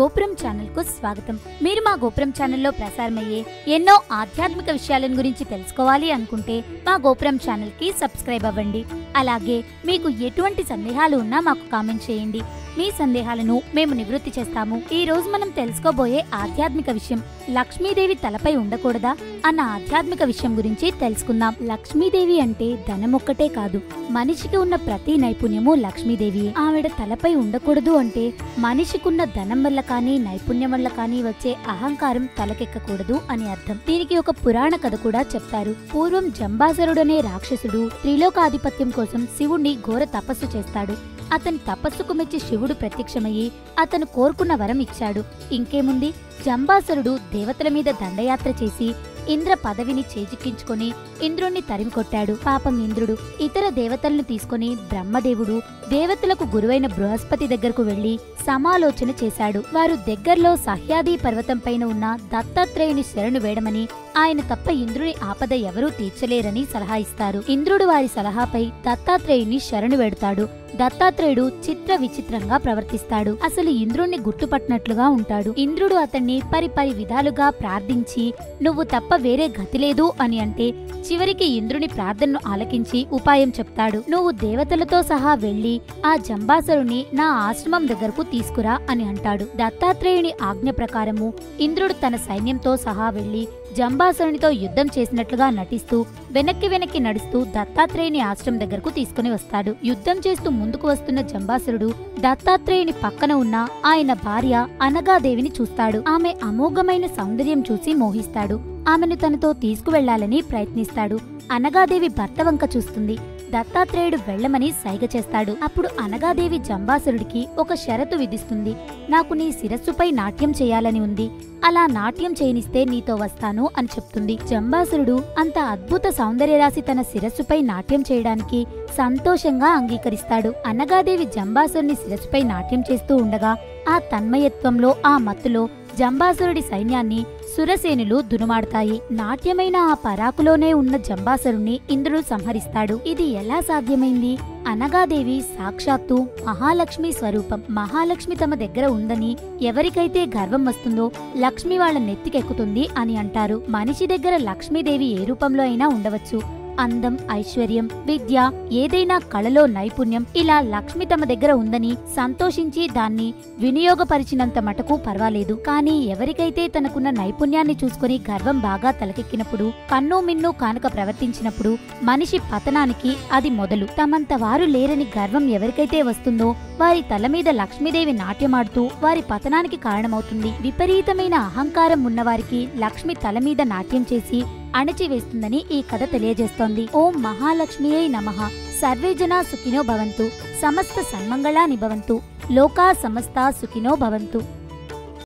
గోపురం ఛానల్కు స్వాగతం. మీరు మా గోపురం ఛానల్లో ప్రసారమయ్యే ఎన్నో ఆధ్యాత్మిక విషయాలను గురించి తెలుసుకోవాలి అనుకుంటే మా గోపురం ఛానల్కి సబ్స్క్రైబ్ అవ్వండి. అలాగే మీకు ఎటువంటి సందేహాలు ఉన్నా మాకు కామెంట్ చేయండి. మీ సందేహాలను మేము నివృత్తి చేస్తాము. ఈ రోజు మనం తెలుసుకోబోయే ఆధ్యాత్మిక విషయం లక్ష్మీదేవి తలపై ఉండకూడదా అన్న ఆధ్యాత్మిక విషయం గురించి తెలుసుకుందాం. లక్ష్మీదేవి అంటే ధనం ఒక్కటే కాదు మనిషికి ఉన్న ప్రతి నైపుణ్యము లక్ష్మీదేవి ఆవిడ తలపై ఉండకూడదు అంటే మనిషికున్న ధనం వల్ల కానీ నైపుణ్యం వల్ల కానీ వచ్చే అహంకారం తలకెక్కకూడదు అని అర్థం. దీనికి ఒక పురాణ కథ కూడా చెప్తారు. పూర్వం జంబాసరుడనే రాక్షసుడు త్రిలోకాధిపత్యం కోసం శివుణ్ణి ఘోర తపస్సు చేస్తాడు. అతని తపస్సుకు మెచ్చి శివుడు ప్రత్యక్షమయ్యి అతను కోరుకున్న వరం ఇచ్చాడు. ఇంకేముంది? జంబాసురుడు దేవతల మీద దండయాత్ర చేసి ఇంద్ర పదవిని చేజిక్కించుకొని ఇంద్రుణ్ణి తరిమికొట్టాడు. పాపం ఇంద్రుడు ఇతర దేవతలను తీసుకొని బ్రహ్మదేవుడు దేవతలకు గురువైన బృహస్పతి దగ్గరకు వెళ్ళి సమాలోచన చేశాడు. వారు దగ్గర్లో సహ్యాది పర్వతం పైన ఉన్న దత్తాత్రేయుని శరణు వేడమని ఆయన తప్ప ఇంద్రుని ఆపద ఎవరూ తీర్చలేరని సలహా ఇస్తారు ఇంద్రుడు వారి సలహాపై దత్తాత్రేయుని శరణు వేడుతాడు దత్తాత్రేయుడు చిత్ర విచిత్రంగా ప్రవర్తిస్తాడు. అసలు ఇంద్రుణ్ణి గుర్తుపట్టినట్లుగా ఉంటాడు. ఇంద్రుడు అతన్ని పరిపరి విధాలుగా ప్రార్థించి నువ్వు తప్ప వేరే గతి లేదు అని అంటే చివరికి ఇంద్రుని ప్రార్థనను ఆలకించి ఉపాయం చెప్తాడు. నువ్వు దేవతలతో సహా వెళ్ళి ఆ జంబాసరుని నా ఆశ్రమం దగ్గరకు తీసుకురా అని అంటాడు. దత్తాత్రేయుని ఆజ్ఞ ప్రకారము ఇంద్రుడు తన సైన్యంతో సహా వెళ్ళి జంబాసురునితో యుద్ధం చేసినట్లుగా నటిస్తూ వెనక్కి వెనక్కి నడుస్తూ దత్తాత్రేయుని ఆశ్రమం దగ్గరకు తీసుకుని వస్తాడు. యుద్ధం చేస్తూ ముందుకు వస్తున్న జంబాసురుడు దత్తాత్రేయుని పక్కన ఉన్న ఆయన భార్య అనగాదేవిని చూస్తాడు. ఆమె అమోఘమైన సౌందర్యం చూసి మోహిస్తాడు. ఆమెను తనతో తీసుకువెళ్ళాలని ప్రయత్నిస్తాడు. అనగాదేవి భర్త వంక చూస్తుంది. దత్తాత్రేయుడు వెళ్ళమని సైగ చేస్తాడు. అప్పుడు అనగాదేవి జంబాసురుడికి ఒక షరతు విధిస్తుంది. నాకు నీ శిరస్సుపై నాట్యం చేయాలని ఉంది. అలా నాట్యం చేయనిస్తే నీతో వస్తాను అని చెప్తుంది. జంబాసురుడు అంత అద్భుత సౌందర్యరాశి తన శిరస్సుపై నాట్యం చేయడానికి సంతోషంగా అంగీకరిస్తాడు. అనగాదేవి జంబాసురుని శిరస్సుపై నాట్యం చేస్తూ ఉండగా ఆ తన్మయత్వంలో ఆ మత్తులో జంబాసురుడి సైన్యాన్ని సురసేనులు దునుమాడతాయి. నాట్యమైన ఆ పరాకులోనే ఉన్న జంబాసరుణ్ణి ఇంద్రుడు సంహరిస్తాడు. ఇది ఎలా సాధ్యమైంది? అనగాదేవి సాక్షాత్తు మహాలక్ష్మి స్వరూపం. మహాలక్ష్మి తమ దగ్గర ఉందని ఎవరికైతే గర్వం వస్తుందో లక్ష్మి వాళ్ళ నెత్తికెక్కుతుంది అని అంటారు. మనిషి దగ్గర లక్ష్మీదేవి ఏ రూపంలో అయినా ఉండవచ్చు. అందం ఐశ్వర్యం విద్య ఏదైనా కళలో నైపుణ్యం ఇలా లక్ష్మి తమ దగ్గర ఉందని సంతోషించి దాన్ని వినియోగపరిచినంత మటుకు పర్వాలేదు. కానీ ఎవరికైతే తనకున్న నైపుణ్యాన్ని చూసుకుని గర్వం బాగా తలకెక్కినప్పుడు కన్ను మిన్ను కానుక ప్రవర్తించినప్పుడు మనిషి పతనానికి అది మొదలు. తమంత వారు లేరని గర్వం ఎవరికైతే వస్తుందో వారి తల మీద లక్ష్మీదేవి నాట్యమాడుతూ వారి పతనానికి కారణమవుతుంది. విపరీతమైన అహంకారం ఉన్నవారికి లక్ష్మి తల మీద నాట్యం చేసి అణచివేస్తుందని ఈ కథ తెలియజేస్తోంది. ఓం మహాలక్ష్మియై నమః. సర్వే జనా సుఖినో భవంతు. సమస్త సన్మంగళాని భవంతు. లోకా సమస్త సుఖినో భవంతు.